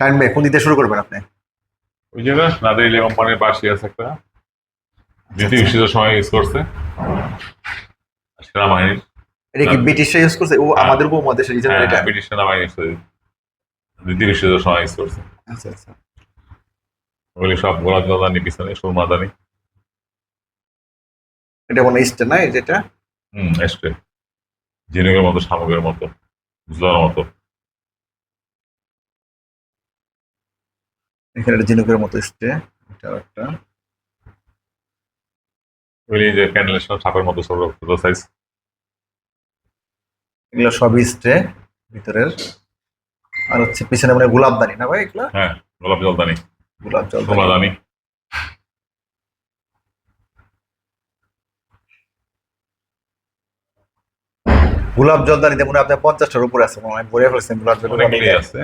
শাহিন ভাই কোন দিতে শুরু করবেন আপনি। ওই যে না নাদের কোম্পানির বার্ষিক আছে একটা। দ্বিতীয় বিশ্বযুদ্ধের সময় ইউজ করছে। সেনাবাহিনীর এটা কি ব্রিটিশরা ইউজ করছে? ও আমাদের উপমহাদেশের রিজন হ্যাঁ, এটা? হ্যাঁ, ব্রিটিশ সেনাবাহিনী use করে। দ্বিতীয় বিশ্বযুদ্ধের সময় ইউজ করছে। আচ্ছা আচ্ছা। ওগুলি সব গোলাপ জলদানি পিছনে সুরমাদানি এটা মনে ইস্টে না যেটা? হুম ঝিনুকের মতো শামুকের মতো জলার মতো। এখানে একটা ঝিনুকের মতো ইস্টে এটা একটা। ওগুলি যে ক্যান্ডেলের সব ছাপের মতো ছোট ছোট সাইজ এগুলো সবই ইস্টে ভিতরের। আর হচ্ছে পিছনে মানে গোলাপদানি না ভাই এগুলো? হ্যাঁ গোলাপ জলদানি গোলাপ জল সুরমাদানি গোলাপ জলদানিতে মনে হয় আপনার পঞ্চাশটার উপরে আছে মনে হয়। ভরে ফেলছেন গোলাপ জলদানি আছে।